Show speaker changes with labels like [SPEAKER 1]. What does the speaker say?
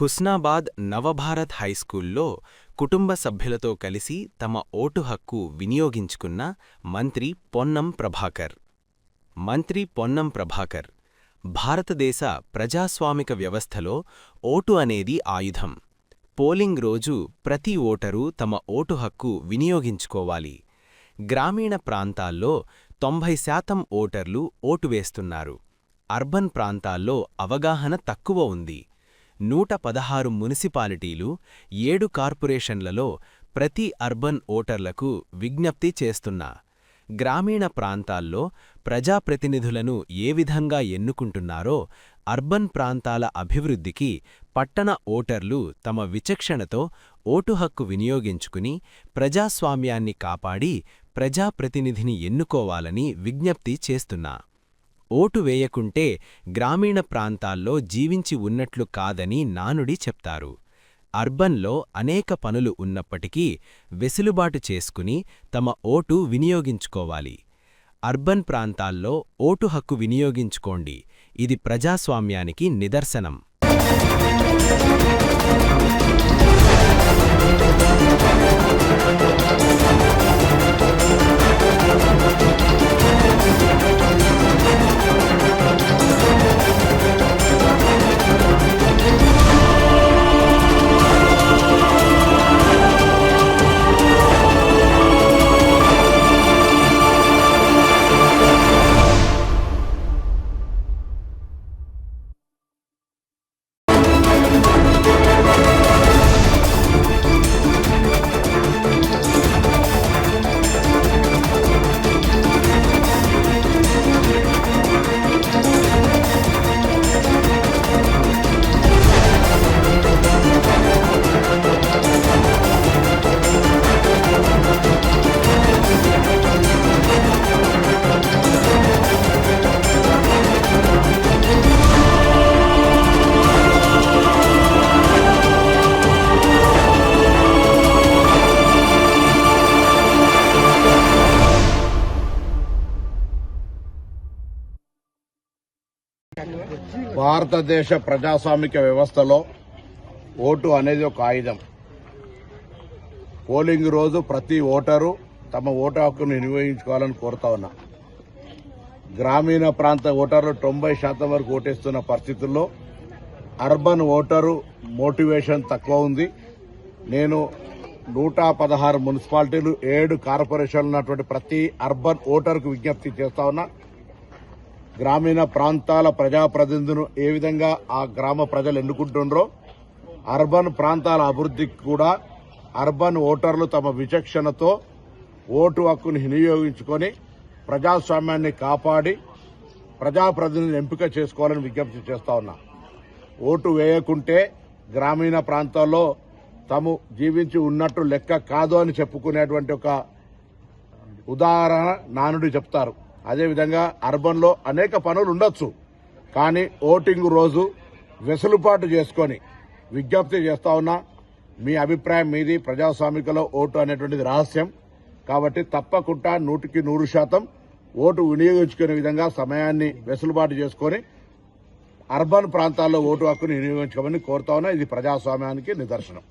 [SPEAKER 1] హుస్నాబాద్ నవభారత్ హైస్కూల్లో కుటుంబ సభ్యులతో కలిసి తమ ఓటు హక్కు వినియోగించుకున్న మంత్రి పొన్నం ప్రభాకర్. మంత్రి పొన్నం ప్రభాకర్ భారతదేశ ప్రజాస్వామిక వ్యవస్థలో ఓటు అనేది ఆయుధం. పోలింగ్ రోజు ప్రతి ఓటరు తమ ఓటు హక్కు వినియోగించుకోవాలి. గ్రామీణ ప్రాంతాల్లో తొంభై శాతం ఓటర్లు ఓటు వేస్తున్నారు. అర్బన్ ప్రాంతాల్లో అవగాహన తక్కువ ఉంది. నూట పదహారు మున్సిపాలిటీలు ఏడు కార్పొరేషన్లలో ప్రతి అర్బన్ ఓటర్లకు విజ్ఞప్తి చేస్తున్నా. గ్రామీణ ప్రాంతాల్లో ప్రజాప్రతినిధులను ఏ విధంగా ఎన్నుకుంటున్నారో అర్బన్ ప్రాంతాల అభివృద్ధికి పట్టణ ఓటర్లు తమ విచక్షణతో ఓటు హక్కు వినియోగించుకుని ప్రజాస్వామ్యాన్ని కాపాడి ప్రజాప్రతినిధిని ఎన్నుకోవాలని విజ్ఞప్తి చేస్తున్నా. ఓటు వేయకుంటే గ్రామీణ ప్రాంతాల్లో జీవించి ఉన్నట్లు కాదని నానుడి చెప్తారు. అర్బన్లో అనేక పనులు ఉన్నప్పటికీ వెసులుబాటు చేసుకుని తమ ఓటు వినియోగించుకోవాలి. అర్బన్ ప్రాంతాల్లో ఓటు హక్కు వినియోగించుకోండి. ఇది ప్రజాస్వామ్యానికి నిదర్శనం.
[SPEAKER 2] భారతదేశ ప్రజాస్వామిక వ్యవస్థలో ఓటు అనేది ఒక ఆయుధం. పోలింగ్ రోజు ప్రతి ఓటరు తమ ఓటు హక్కును వినియోగించుకోవాలని కోరుతా ఉన్నా. గ్రామీణ ప్రాంత ఓటర్లు తొంభై శాతం వరకు ఓటేస్తున్న పరిస్థితుల్లో అర్బన్ ఓటరు మోటివేషన్ తక్కువ ఉంది. నేను నూట పదహారు మున్సిపాలిటీలు ఏడు కార్పొరేషన్లు ఉన్నటువంటి ప్రతి అర్బన్ ఓటర్కు విజ్ఞప్తి చేస్తా ఉన్నా. గ్రామీణ ప్రాంతాల ప్రజాప్రతినిధులను ఏ విధంగా ఆ గ్రామ ప్రజలు ఎన్నుకుంటుండ్రో అర్బన్ ప్రాంతాల అభివృద్ధికి కూడా అర్బన్ ఓటర్లు తమ విచక్షణతో ఓటు హక్కును వినియోగించుకొని ప్రజాస్వామ్యాన్ని కాపాడి ప్రజాప్రతినిధులను ఎంపిక చేసుకోవాలని విజ్ఞప్తి చేస్తా ఉన్నా. ఓటు వేయకుంటే గ్రామీణ ప్రాంతాల్లో తాము జీవించి ఉన్నట్టు లెక్క కాదు అని చెప్పుకునేటువంటి ఒక ఉదాహరణ నానుడు చెప్తారు. అదేవిధంగా అర్బన్లో అనేక పనులు ఉండొచ్చు. కానీ ఓటింగ్ రోజు వెసులుబాటు చేసుకొని విజ్ఞప్తి చేస్తా ఉన్నా మీ అభిప్రాయం మీది ప్రజాస్వామికలో ఓటు అనేటువంటిది రహస్యం. కాబట్టి తప్పకుండా నూటికి నూరు శాతం ఓటు వినియోగించుకునే విధంగా సమయాన్ని వెసులుబాటు చేసుకొని అర్బన్ ప్రాంతాల్లో ఓటు హక్కును వినియోగించుకోమని కోరుతా ఉన్నా. ఇది ప్రజాస్వామ్యానికి నిదర్శనం.